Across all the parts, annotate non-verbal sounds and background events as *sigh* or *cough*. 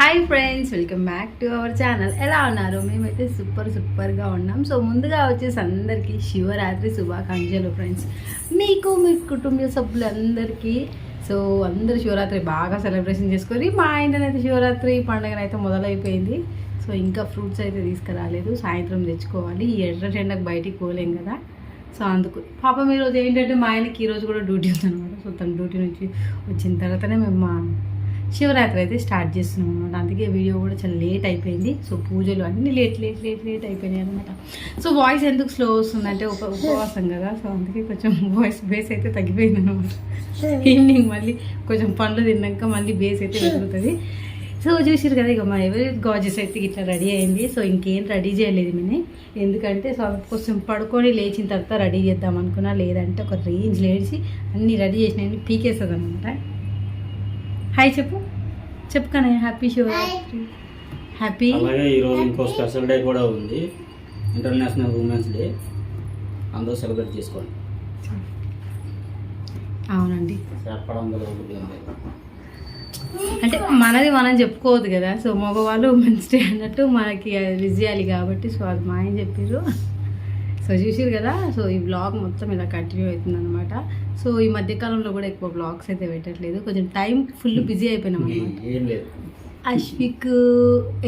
Hi friends welcome back to our channel ఎలా ఉన్నారు? మేమైతే సూపర్ సూపర్గా ఉన్నాం. సో ముందుగా వచ్చేసి అందరికీ శివరాత్రి శుభాకాంక్షలు ఫ్రెండ్స్ మీకు మీ కుటుంబ సభ్యులందరికీ సో అందరూ శివరాత్రి బాగా సెలబ్రేషన్ చేసుకొని మా ఆయననైతే శివరాత్రి పండుగనైతే మొదలైపోయింది. సో ఇంకా ఫ్రూట్స్ అయితే తీసుకురాలేదు. సాయంత్రం తెచ్చుకోవాలి. ఈ ఎర్ర ఎండకు బయటికి పోలేం కదా. సో అందుకు పాపం ఈరోజు ఏంటంటే మా ఆయనకి ఈరోజు కూడా డ్యూటీ ఉందన్నమాట. సో తన డ్యూటీ నుంచి వచ్చిన తర్వాతనే మేము మా శివరాత్రి అయితే స్టార్ట్ చేస్తున్నాం అనమాట అందుకే వీడియో కూడా చాలా లేట్ అయిపోయింది. సో పూజలు అన్నీ లేట్ లేట్ లేట్ లేట్ అయిపోయినాయి అనమాట సో వాయిస్ ఎందుకు స్లో వస్తుందంటే ఒక ఉపవాసం కదా. సో అందుకే కొంచెం వాయిస్ బేస్ అయితే తగ్గిపోయింది అనమాట ఈవినింగ్ మళ్ళీ కొంచెం పండ్లు తిన్నాక మళ్ళీ బేస్ అయితే పెరుగుతుంది. సో చూసారు కదా ఇక మా ఎవరి గాజెస్ అయితే ఇట్లా రెడీ అయింది. సో ఇంకేం రెడీ చేయలేదు నేను ఎందుకంటే సో కొంచెం పడుకొని లేచిన తర్వాత రెడీ చేద్దాం అనుకున్నా. లేదంటే ఒక రేంజ్ లేచి అన్నీ రెడీ చేసినవి పీకేస్తుంది అనమాట హాయ్ చెప్పు. చెప్పు కానీ హ్యాపీ శివరాత్రి హ్యాపీ అలాగే ఈరోజు ఇంకో స్పెషల్ డే కూడా ఉంది. ఇంటర్నేషనల్ ఉమెన్స్ డే అందరూ సెలబ్రేట్ చేసుకోండి. అవునండి. అంటే మనది మనం చెప్పుకోవద్దు కదా. సో మగవాళ్ళు ఉమెన్స్ డే అన్నట్టు మనకి అది విజయాలి కాబట్టి సో అది మా ఆయన చెప్పారు సో చూసారు కదా? సో ఈ బ్లాగ్ మొత్తం ఇలా కంటిన్యూ అవుతుంది అనమాట సో ఈ మధ్యకాలంలో కూడా ఎక్కువ బ్లాగ్స్ అయితే పెట్టట్లేదు. కొంచెం టైం ఫుల్ బిజీ అయిపోయినాం అనమాట అశ్విక్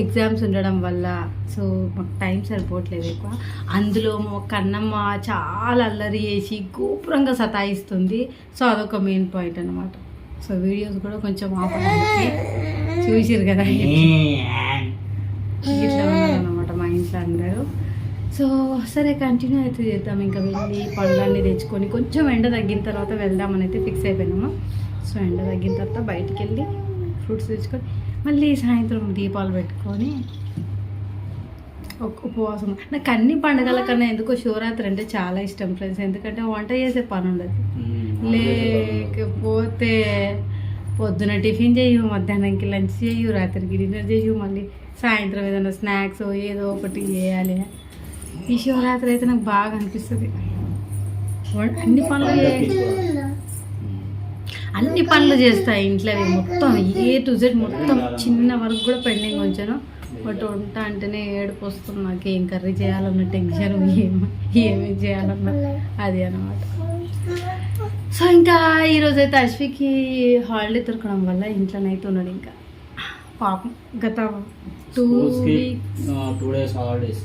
ఎగ్జామ్స్ ఉండడం వల్ల సో మాకు టైం సరిపోవట్లేదు ఎక్కువ. అందులో మా కన్నమ్మ చాలా అల్లరి చేసి గోపురంగా సతాయిస్తుంది. సో అదొక మెయిన్ పాయింట్ అనమాట సో వీడియోస్ కూడా కొంచెం ఆఫ్ చూసిరు కదా? ఇట్లా ఉన్నారనమాట మా ఇంట్లో అందరూ. సో సరే కంటిన్యూ అయితే చేద్దాం. ఇంకా వెళ్ళి పళ్ళన్నీ తెచ్చుకొని కొంచెం ఎండ తగ్గిన తర్వాత వెళ్దామని అయితే ఫిక్స్ అయిపోయినాము. సో ఎండ తగ్గిన తర్వాత బయటికి వెళ్ళి ఫ్రూట్స్ తెచ్చుకొని మళ్ళీ సాయంత్రం దీపాలు పెట్టుకొని ఒక ఉపవాసం. నాకు అన్ని పండుగల కన్నా ఎందుకో శివరాత్రి అంటే చాలా ఇష్టం ఫ్రెండ్స్ ఎందుకంటే వంట చేసే పని ఉండదు. లేకపోతే పొద్దున టిఫిన్ చేయు మధ్యాహ్నంకి లంచ్ చేయు రాత్రికి డిన్నర్ చేయు మళ్ళీ సాయంత్రం ఏదైనా స్నాక్స్ ఏదో ఒకటి చేయాలి. ఈ శివరాత్రి అయితే నాకు బాగా అనిపిస్తుంది. అన్ని పనులు అన్ని పనులు చేస్తా ఇంట్లో మొత్తం ఏ టు జెడ్ మొత్తం చిన్న వరకు కూడా పెండింగ్ ఉంచాను. బట్ వంట అంటేనే ఏడుపు వస్తుంది నాకు ఏం కర్రీ చేయాలన్న టెన్షన్ ఏం ఏమేమి చేయాలన్న అది అనమాట సో ఇంకా ఈరోజు అయితే అశ్వికి హాలిడే దొరకడం వల్ల ఇంట్లోనైతే ఉన్నాడు ఇంకా. పాపం గత two weeks two days holidays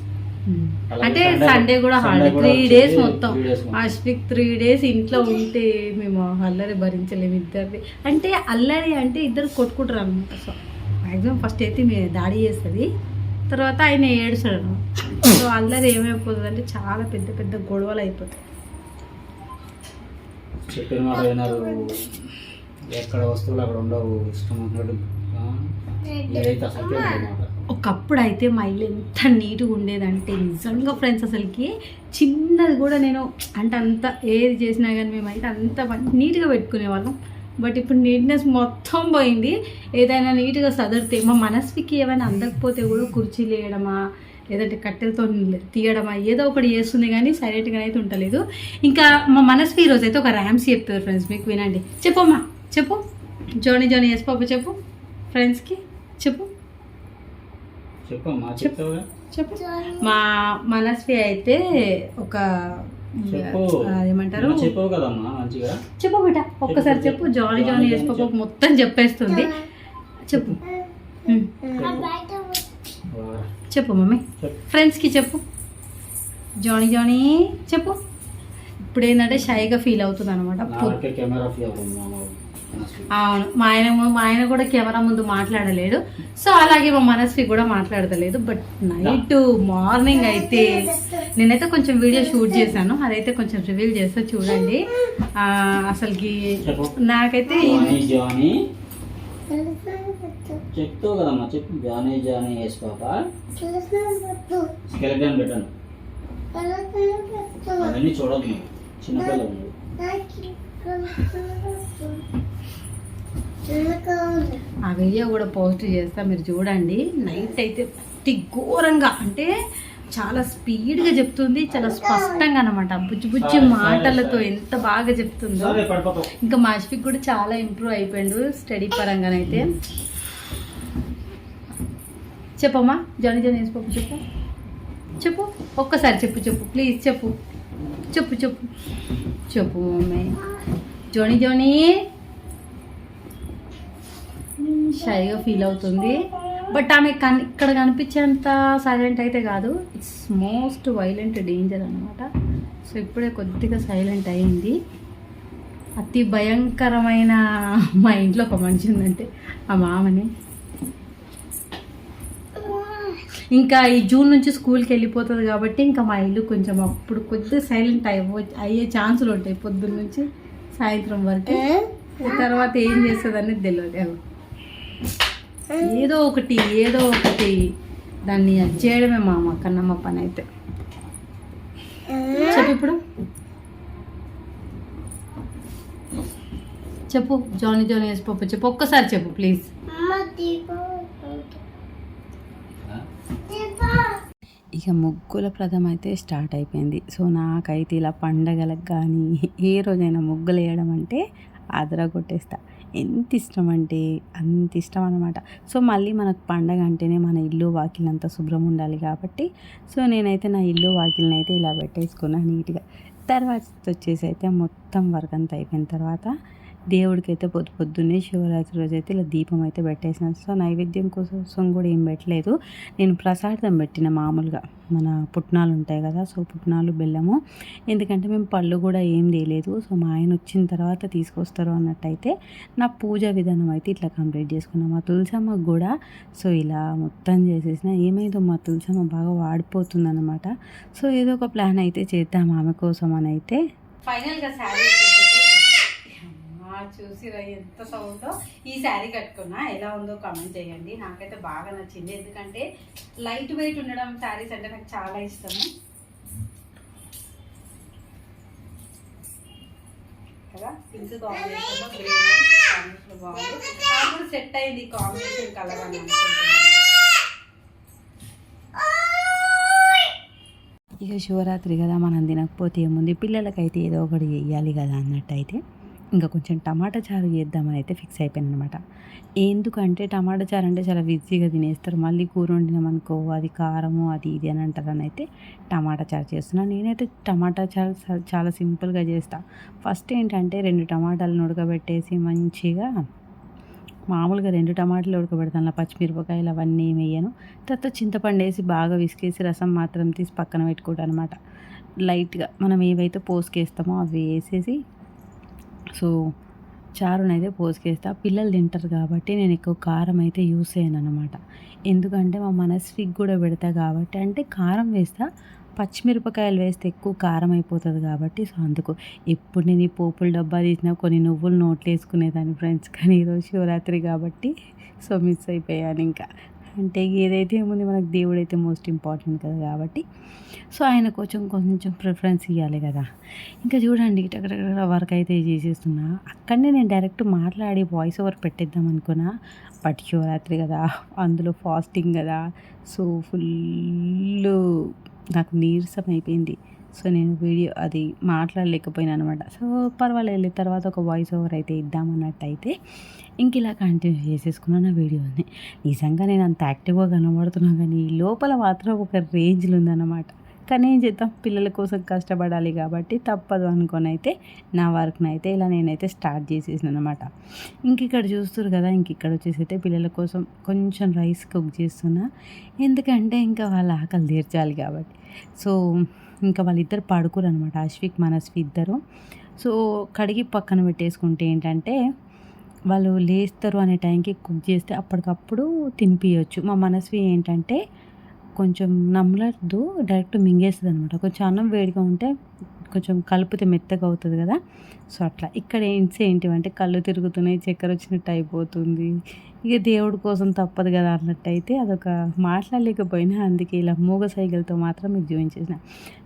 అంటే సండే కూడా హాలిడే త్రీ డేస్ మొత్తం. అశ్విక్ త్రీ డేస్ ఇంట్లో ఉంటే మేము అల్లరి భరించలేము ఇద్దరిది అంటే అల్లరి అంటే ఇద్దరు కొట్టుకుంటారు అనమాట సో మ్యాక్సిమం ఫస్ట్ అయితే మీ దాడి చేస్తుంది తర్వాత ఆయన ఏడుస్తాడు సో అల్లరి ఏమైపోతుంది అంటే చాలా పెద్ద పెద్ద గొడవలు అయిపోతాయి. చెప్పిన మాట వినరు. ఎక్కడ వస్తువులు అక్కడ ఉండవు. ఇష్టం ఉన్నట్టు ఆ, ఇదైతే అసలు మాట. ఒకప్పుడు అయితే మా ఇల్లు ఎంత నీట్గా ఉండేదంటే నిజంగా ఫ్రెండ్స్ అసలుకి చిన్నది కూడా నేను అంటే అంత ఏది చేసినా కానీ మేమైతే అంత నీట్గా పెట్టుకునే వాళ్ళం. బట్ ఇప్పుడు నీట్నెస్ మొత్తం పోయింది. ఏదైనా నీట్గా సదరితే మా మనస్వికి ఏమైనా అందకపోతే కూడా కుర్చీలు వేయడమా లేదంటే కట్టెలతో తీయడమా ఏదో ఒకటి చేస్తుంది కానీ సైలెంట్గా అయితే ఉండలేదు. ఇంకా మా మనస్వి ఈరోజు అయితే ఒక ర్యామ్స్ చెప్తారు ఫ్రెండ్స్ మీకు వినండి. చెప్పమ్మా చెప్పు. జోని జోని ఎస్ పాప చెప్పు. ఫ్రెండ్స్కి చెప్పు. చెప్పమ్మా చెప్పు. చెప్తావుగా? చెప్పు. మా మనస్వి అయితే ఒక ఏమంటారు? నువ్వు చెప్పావు కదమ్మా మంచిగా? చెప్పు బిడ్డ ఒక్కసారి చెప్పు. జాలీ జాలీ వేసుకోక మొత్తం చెప్పేస్తుంది. చెప్పు. చెప్పు. మమ్మీ. ఫ్రెండ్స్కి చెప్పు. జానీ జానీ చెప్పు. ఇప్పుడు ఏంటంటే షైగా ఫీల్ అవుతుంది అనమాట కెమెరా అవును. మా ఆయన మా ఆయన కూడా కెమెరా ముందు మాట్లాడలేడు. సో అలాగే మా మనస్వి కూడా మాట్లాడతలేదు. బట్ నైట్ మార్నింగ్ అయితే నేనైతే కొంచెం వీడియో షూట్ చేశాను. అదైతే కొంచెం రివీల్ చేస్తా చూడండి. ఆ, అసలుకి నాకైతే చెప్తావు కదమ్మా చెప్పు. జానీ జానీ వేసి పాప. స్కెలటన్ పెట్టాను. అవన్నీ చూడదు నువ్వు. చిన్నపిల్ల ఉంది ఆ వీడియో కూడా పోస్ట్ చేస్తా మీరు చూడండి. నైట్ అయితే ఘోరంగా అంటే చాలా స్పీడ్గా చెప్తుంది చాలా స్పష్టంగా అనమాట బుజ్జి బుజ్జి మాటలతో ఎంత బాగా చెప్తుందో. ఇంకా మాష్ఫిక్ కూడా చాలా ఇంప్రూవ్ అయిపోయిండు స్టడీ పరంగానైతే. చెప్పమ్మా జానీ జానీ వేసి పప్పు చెప్పు. చెప్పు ఒక్కసారి చెప్పు చెప్పు ప్లీజ్ చెప్పు. చెప్పు చెప్పు. చెప్పు మమ్మీ. Johnny Johnny. షైగా ఫీల్ అవుతుంది. బట్ ఆమె కన్ ఇక్కడ కనిపించేంత సైలెంట్ అయితే కాదు. ఇట్స్ మోస్ట్ వైలెంట్ డేంజర్ అనమాట సో ఇప్పుడే కొద్దిగా సైలెంట్ అయింది. అతి భయంకరమైన *laughs* మా ఇంట్లో ఒక మనిషి ఉందంటే ఆ మామని. ఇంకా ఈ జూన్ నుంచి స్కూల్కి వెళ్ళిపోతుంది కాబట్టి ఇంకా మా ఇల్లు కొంచెం అప్పుడు కొద్దిగా సైలెంట్ అయిపో అయ్యే ఛాన్సులు ఉంటాయి పొద్దున్న నుంచి. సాయంత్రం వరకు. తర్వాత ఏం చేస్తుంది అనేది తెలియదు ఏదో ఒకటి ఏదో ఒకటి దాన్ని అది చేయడమే మా అమ్మ కన్నమ్మ పని అయితే చెప్పు ఇప్పుడు. చెప్పు జానీ జానీ వేసి పప్పు చెప్పు. ఒక్కసారి చెప్పు ప్లీజ్. ఇక ముగ్గుల ప్రథం అయితే స్టార్ట్ అయిపోయింది. సో నాకైతే ఇలా పండగలకు కానీ ఏ రోజైనా ముగ్గులు వేయడం అంటే అదర కొట్టేస్తా ఎంత ఇష్టం అంటే అంత ఇష్టం అనమాట సో మళ్ళీ మనకు పండగ అంటేనే మన ఇల్లు వాకిలంతా శుభ్రం ఉండాలి కాబట్టి సో నేనైతే నా ఇల్లు వాకిల్ని అయితే ఇలా పెట్టేసుకున్నా నీట్గా. తర్వాత వచ్చేసి అయితే మొత్తం వర్క్ అంతా అయిపోయిన తర్వాత దేవుడికి అయితే పొద్దు పొద్దున్నే శివరాత్రి రోజు అయితే ఇలా దీపం అయితే పెట్టేసాను సో నైవేద్యం కోసం కూడా ఏం పెట్టలేదు. నేను ప్రసాదం పెట్టిన మామూలుగా. మన పుట్నాలు ఉంటాయి కదా సో పుట్నాలు బెల్లము. ఎందుకంటే మేము పళ్ళు కూడా ఏం తీయలేదు సో మా ఆయన వచ్చిన తర్వాత తీసుకొస్తారు అన్నట్టయితే నా పూజ విధానం అయితే ఇట్లా కంప్లీట్ చేసుకున్నాం. మా తులసమ్మకు కూడా సో ఇలా మొత్తం చేసేసిన. ఏమైందో మా తులసమ్మ బాగా వాడిపోతుంది అనమాట సో ఏదో ఒక ప్లాన్ అయితే చేద్దాం ఆమె కోసం అని అయితే. ఫైనల్గా శారీ చూసి ఎంత సౌండ్తో ఈ శారీ కట్టుకున్నా ఎలా ఉందో కామెంట్ చేయండి. నాకైతే బాగా నచ్చింది. ఎందుకంటే లైట్ వెయిట్ ఉండడం శారీస్ అంటే నాకు చాలా ఇష్టము. కదా? పింక్ కాంబినేషన్ బాగుంది. నాకు సెట్ అయింది కాంబినేషన్ కలర్ అని ఇక శివరాత్రి కదా మనం తినకపోతే ఏముంది? పిల్లలకైతే ఏదో ఒకటి చెయ్యాలి కదా అన్నట్టయితే. ఇంకా కొంచెం టమాటా చారు చేద్దామని అయితే ఫిక్స్ అయిపోయాను అనమాట ఎందుకంటే టమాటా చారు అంటే చాలా ఈజీగా తినేస్తారు. మళ్ళీ కూర వండినామనుకో అది కారము అది ఇది అని అంటారని అయితే టమాటా చారు చేస్తున్నాను నేనైతే టమాటా చారు చాలా సింపుల్గా చేస్తా. ఫస్ట్ ఏంటంటే రెండు టమాటాలను ఉడకబెట్టేసి మంచిగా మామూలుగా రెండు టమాటాలు ఉడకబెడతాను. అలా పచ్చిమిరపకాయలు అవన్నీ ఏమి వేయను. తర్వాత చింతపండు వేసి బాగా విసికేసి రసం మాత్రం తీసి పక్కన పెట్టుకుంటాను అనమాట లైట్గా మనం ఏవైతే పోసుకేస్తామో అవి వేసేసి సో చారునైతే పోసుకేస్తా. పిల్లలు తింటారు కాబట్టి నేను ఎక్కువ కారం అయితే యూస్ చేయను అనమాట ఎందుకంటే మా మనస్వికి కూడా పెడతా కాబట్టి అంటే కారం వేస్తా. పచ్చిమిరపకాయలు వేస్తే ఎక్కువ కారం అయిపోతుంది కాబట్టి సో అందుకు ఎప్పుడు నేను ఈ పోపుల డబ్బా తీసినా కొన్ని నువ్వులు నోట్లు వేసుకునేదాన్ని ఫ్రెండ్స్. కానీ ఈరోజు శివరాత్రి కాబట్టి సో మిస్ అయిపోయాను ఇంకా. అంటే ఏదైతే ఏముంది మనకు దేవుడు అయితే మోస్ట్ ఇంపార్టెంట్ కదా కాబట్టి. సో ఆయన కొంచెం కొంచెం ప్రిఫరెన్స్ ఇవ్వాలి కదా. ఇంకా చూడండి టకటక వర్క్ అయితే చేసేస్తున్నా. అక్కడనే నేను డైరెక్ట్ మాట్లాడి వాయిస్ ఓవర్ పెట్టేద్దాం అనుకున్నా. బట్ శివరాత్రి కదా అందులో ఫాస్టింగ్ కదా. సో ఫుల్ నాకు నీరసం అయిపోయింది. సో నేను వీడియో అది మాట్లాడలేకపోయినా అనమాట సో పర్వాలేదు తర్వాత ఒక వాయిస్ ఓవర్ అయితే ఇద్దామన్నట్టయితే ఇంక ఇలా కంటిన్యూ చేసేసుకున్నాను వీడియోని. నిజంగా నేను అంత యాక్టివ్గా కనబడుతున్నా కానీ లోపల మాత్రం ఒక రేంజ్లో ఉందన్నమాట. కానీ ఏం చేద్దాం? పిల్లల కోసం కష్టపడాలి కాబట్టి తప్పదు అనుకొని అయితే నా వర్క్ని అయితే ఇలా నేనైతే స్టార్ట్ చేసేసాను అనమాట ఇంక ఇక్కడ చూస్తారు కదా ఇంక ఇక్కడ వచ్చేసి అయితే పిల్లల కోసం కొంచెం రైస్ కుక్ చేస్తున్నా. ఎందుకంటే ఇంకా వాళ్ళ ఆకలి తీర్చాలి కాబట్టి. సో ఇంకా వాళ్ళిద్దరు పడుకోరు అనమాట అశ్విక్ మనస్వి ఇద్దరు. సో కడిగి పక్కన పెట్టేసుకుంటే ఏంటంటే వాళ్ళు లేస్తారు అనే టైంకి కుక్ చేస్తే అప్పటికప్పుడు తినిపించవచ్చు మా మనస్వి ఏంటంటే కొంచెం నమ్మలద్దు డైరెక్ట్ మింగేస్తుంది అనమాట కొంచెం అన్నం వేడిగా ఉంటే కొంచెం కలిపితే మెత్తగా అవుతుంది కదా. సో అట్లా. ఇక్కడ ఏంటి ఏంటివంటే కళ్ళు తిరుగుతున్నాయి చక్కెర వచ్చినట్టు అయిపోతుంది. ఇక దేవుడి కోసం తప్పదు కదా అన్నట్టయితే అదొక మాట్లాడలేకపోయినా అందుకే ఇలా మూగ సైకిల్తో మాత్రం మీకు చూపించేసిన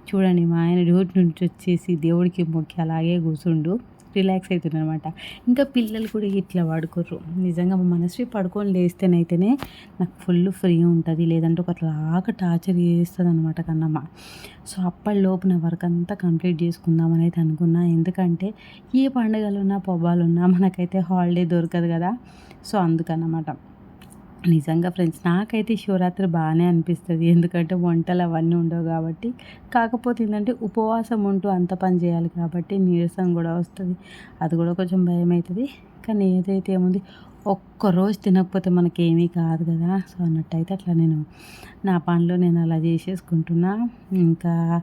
చూడండి మా ఆయన డ్యూటీ నుంచి వచ్చేసి దేవుడికి మొక్కి అలాగే కూర్చుండు. రిలాక్స్ అవుతుంది అనమాట ఇంకా పిల్లలు కూడా ఇట్లా పడుకోర్రు. నిజంగా మా మనసు పడుకొని లేస్తేనైతేనే నాకు ఫుల్ ఫ్రీ ఉంటుంది. లేదంటే ఒకలాగా టార్చర్ చేస్తుంది అనమాట కన్నమ్మ. సో అప్పటిలోపు నా వర్క్ అంతా కంప్లీట్ చేసుకుందామని అయితే అనుకున్నా. ఎందుకంటే ఏ పండుగలు ఉన్నా పబ్బాలు ఉన్నా మనకైతే హాలిడే దొరకదు కదా. సో అందుకన్నమాట. నిజంగా ఫ్రెండ్స్ నాకైతే శివరాత్రి బాగానే అనిపిస్తుంది. ఎందుకంటే వంటలు అవన్నీ ఉండవు కాబట్టి. కాకపోతే ఏంటంటే ఉపవాసం ఉంటూ అంత పని చేయాలి కాబట్టి నీరసం కూడా వస్తుంది. అది కూడా కొంచెం భయం అవుతుంది కానీ ఏదైతే ఏముంది ఒక్కరోజు తినకపోతే మనకేమీ కాదు కదా. సో అన్నట్టయితే అట్లా నేను నా పనులు నేను అలా చేసేసుకుంటున్నా. ఇంకా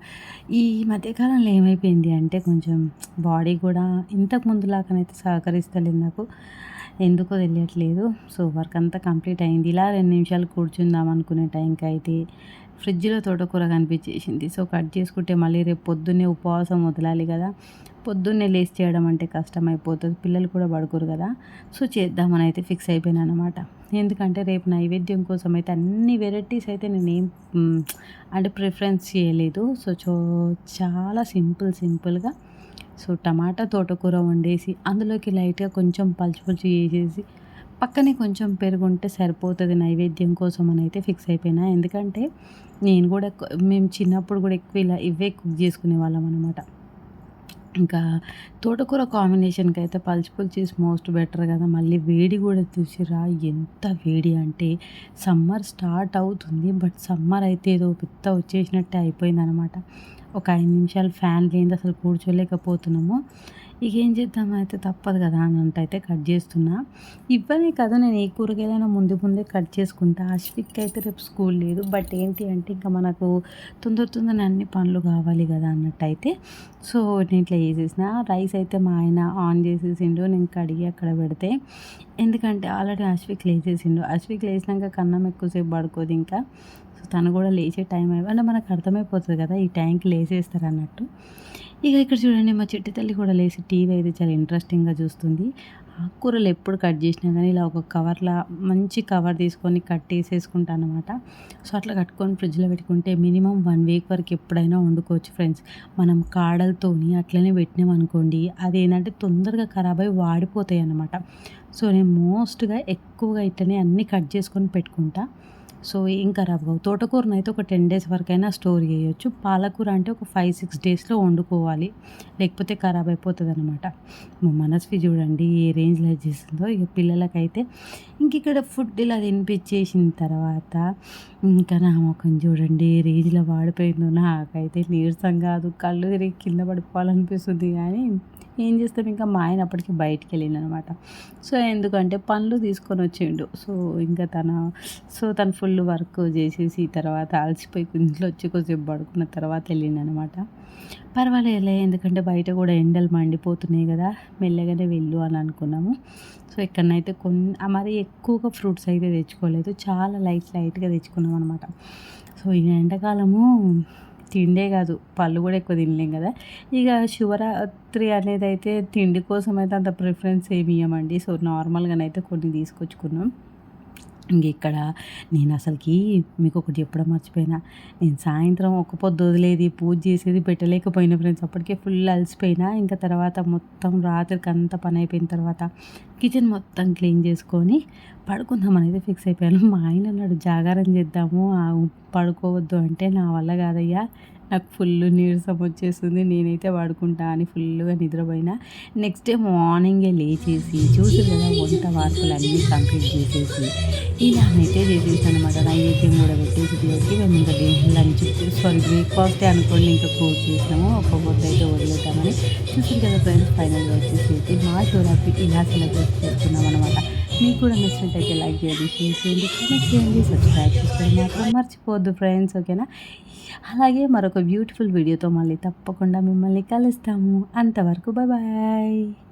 ఈ మధ్యకాలంలో ఏమైపోయింది అంటే కొంచెం బాడీ కూడా ఇంతకు ముందులాగానైతే సహకరిస్తలేదు నాకు. ఎందుకో తెలియట్లేదు. సో వర్క్ అంతా కంప్లీట్ అయింది. ఇలా రెండు నిమిషాలు కూర్చుందాం అనుకునే టైంకి అయితే ఫ్రిడ్జ్లో తోటకూర కనిపించేసింది. సో కట్ చేసుకుంటే మళ్ళీ రేపు పొద్దున్నే ఉపవాసం వదలాలి కదా. పొద్దున్నే లేస్ చేయడం అంటే కష్టం అయిపోతుంది పిల్లలు కూడా పడుకోరు కదా. సో చేద్దామని అయితే ఫిక్స్ అయిపోయాను అనమాట. ఎందుకంటే రేపు నైవేద్యం కోసం అయితే అన్ని వెరైటీస్ అయితే నేను ఏం అంటే ప్రిఫరెన్స్ చేయలేదు. సో చో చాలా సింపుల్ సింపుల్గా సో టమాటా తోటకూర వండేసి అందులోకి లైట్గా కొంచెం పలుచు పలుచు వేసేసి పక్కనే కొంచెం పెరుగు ఉంటే సరిపోతుంది నైవేద్యం కోసం అని అయితే ఫిక్స్ అయిపోయినా. ఎందుకంటే నేను కూడా మేము చిన్నప్పుడు కూడా ఎక్కువ ఇలా ఇవే కుక్ చేసుకునే వాళ్ళం అనమాట ఇంకా తోటకూర కాంబినేషన్కి అయితే పలుచు పులుసు మోస్ట్ బెటర్ కదా. మళ్ళీ వేడి కూడా చూసిరా ఎంత వేడి అంటే సమ్మర్ స్టార్ట్ అవుతుంది బట్ సమ్మర్ అయితే ఏదో పెద్ద వచ్చేసినట్టే అయిపోయింది అనమాట ఒక ఐదు నిమిషాలు ఫ్యాన్ లేని అసలు కూర్చోలేకపోతున్నాము. ఇక ఏం చేద్దాం అయితే? తప్పదు కదా అని అంటే అయితే కట్ చేస్తున్నా. ఇవ్వనే కదా నేను ఏ కూరగాయలైనా ముందు ముందే కట్ చేసుకుంటా. అశ్విక్ అయితే రేపు స్కూల్ లేదు. బట్ ఏంటి అంటే ఇంకా మనకు తొందర తొందర అన్ని పనులు కావాలి కదా అన్నట్టయితే సో నేను ఇట్లా చేసేసిన. రైస్ అయితే మా ఆయన ఆన్ చేసేసిండు. నేను కడిగి అక్కడ పెడితే ఎందుకంటే ఆల్రెడీ అశ్విక్ లేచేసిండు. అశ్విక్ లేచినాక కన్నం ఎక్కువసేపు పడుకోదు ఇంకా. తను కూడా లేచే టైం అయి అంటే మనకు అర్థమైపోతుంది కదా ఈ టైంకి లేచేస్తారు అన్నట్టు ఇక ఇక్కడ చూడండి మా చిట్టి తల్లి కూడా లేచి టీవీ అయితే చాలా ఇంట్రెస్టింగ్గా చూస్తుంది. ఆకుకూరలు ఎప్పుడు కట్ చేసినా కానీ ఇలా ఒక కవర్లా మంచి కవర్ తీసుకొని కట్ వేసేసుకుంటాను అనమాట సో అట్లా కట్టుకొని ఫ్రిడ్జ్లో పెట్టుకుంటే మినిమం వన్ వీక్ వరకు ఎప్పుడైనా వండుకోవచ్చు ఫ్రెండ్స్ మనం కాడలతోని అట్లనే పెట్టినాం అనుకోండి అది ఏంటంటే తొందరగా ఖరాబ్ అయి వాడిపోతాయి అనమాట సో నేను మోస్ట్గా ఎక్కువగా ఇట్లనే అన్నీ కట్ చేసుకొని పెట్టుకుంటా. సో ఏం ఖరాబ్ తోటకూరను అయితే ఒక టెన్ డేస్ వరకైనా స్టోర్ చేయొచ్చు. పాలకూర అంటే ఒక ఫైవ్ సిక్స్ డేస్లో వండుకోవాలి. లేకపోతే ఖరాబ్ అయిపోతుంది అనమాట మా మనస్వి చూడండి ఏ రేంజ్లో చేసిందో ఇక పిల్లలకైతే ఇంక ఇక్కడ ఫుడ్ ఇలా తినిపించేసిన తర్వాత ఇంకా నా ముఖం చూడండి ఏ రేంజ్లో వాడిపోయిందో. నాకైతే నీరసం కాదు. కళ్ళు తిరిగి కింద పడిపోవాలనిపిస్తుంది కానీ ఏం చేస్తాం? ఇంకా మా ఆయన అప్పటికి బయటికి వెళ్ళిండనమాట. సో ఎందుకంటే పనులు తీసుకొని వచ్చిండు. సో ఇంకా తన సో తను ఫుల్ వర్క్ చేసేసి తర్వాత అలసిపోయి ఇంట్లో వచ్చి కొద్దిసేపు పడుకున్న తర్వాత వెళ్ళిండు అనమాట పర్వాలేదులే ఎందుకంటే బయట కూడా ఎండలు మండిపోతున్నాయి కదా మెల్లగానే వెళ్ళు అని అనుకున్నాము. సో ఎక్కడనైతే కొన్ని మరి ఎక్కువగా ఫ్రూట్స్ అయితే తెచ్చుకోలేదు. చాలా లైట్ లైట్గా తెచ్చుకున్నాం అనమాట సో ఈ ఎండాకాలము తిండే కాదు పళ్ళు కూడా ఎక్కువ తినలేం కదా. ఇక శివరాత్రి అనేది అయితే తిండి కోసం అయితే అంత ప్రిఫరెన్స్ ఏమి ఇవ్వమండి సో నార్మల్గానైతే కొన్ని తీసుకొచ్చుకున్నాం. ఇక్కడ నేను అసలుకి మీకు ఒకటి చెప్పడం మర్చిపోయినా. నేను సాయంత్రం ఒక పొద్దు వదిలేది పూజ చేసేది పెట్టలేకపోయినా ఫ్రెండ్స్. అప్పటికే ఫుల్ అలసిపోయినా. ఇంకా తర్వాత మొత్తం రాత్రికి అంతా పని అయిపోయిన తర్వాత కిచెన్ మొత్తం క్లీన్ చేసుకొని పడుకుందాం అనేది ఫిక్స్ అయిపోయాను. మా ఆయన అన్నాడు జాగారం చేద్దాము పడుకోవద్దు అంటే నా వల్ల కాదయ్యా. నాకు ఫుల్ నీరసం వచ్చేస్తుంది నేనైతే వాడుకుంటా అని ఫుల్గా నిద్రపోయినా. నెక్స్ట్ డే మార్నింగే లేచేసి చూసి కదా వంట వార్పులు అన్నీ కంప్లీట్ చేసేసి ఇలానైతే చేసేసాను అనమాట నైవేద్యం కూడా పెట్టేసి దేవుడికి మేము ఇంకా లంచ్ సారీ బ్రేక్ఫాస్టే అనుకోండి ఇంకా కోట్ చేసినాము. ఒక పొద్దు అయితే వదిలేద్దామని. చూసారు కదా ఫ్రెండ్స్ ఫైనల్గా వచ్చేసి మా శివరాత్రి ఇలా సెలబ్రేట్ చేస్తున్నాం అనమాట మీకు కూడా నచ్చినట్టయితే లైక్ చేయండి షేర్ చేయండి కామెంట్ చేయండి సబ్స్క్రైబ్ చేసుకోండి మాత్రం మర్చిపోవద్దు ఫ్రెండ్స్ ఓకేనా అలాగే మరొక బ్యూటిఫుల్ వీడియోతో మళ్ళీ తప్పకుండా మిమ్మల్ని కలుస్తాము. అంతవరకు బాయ్ బాయ్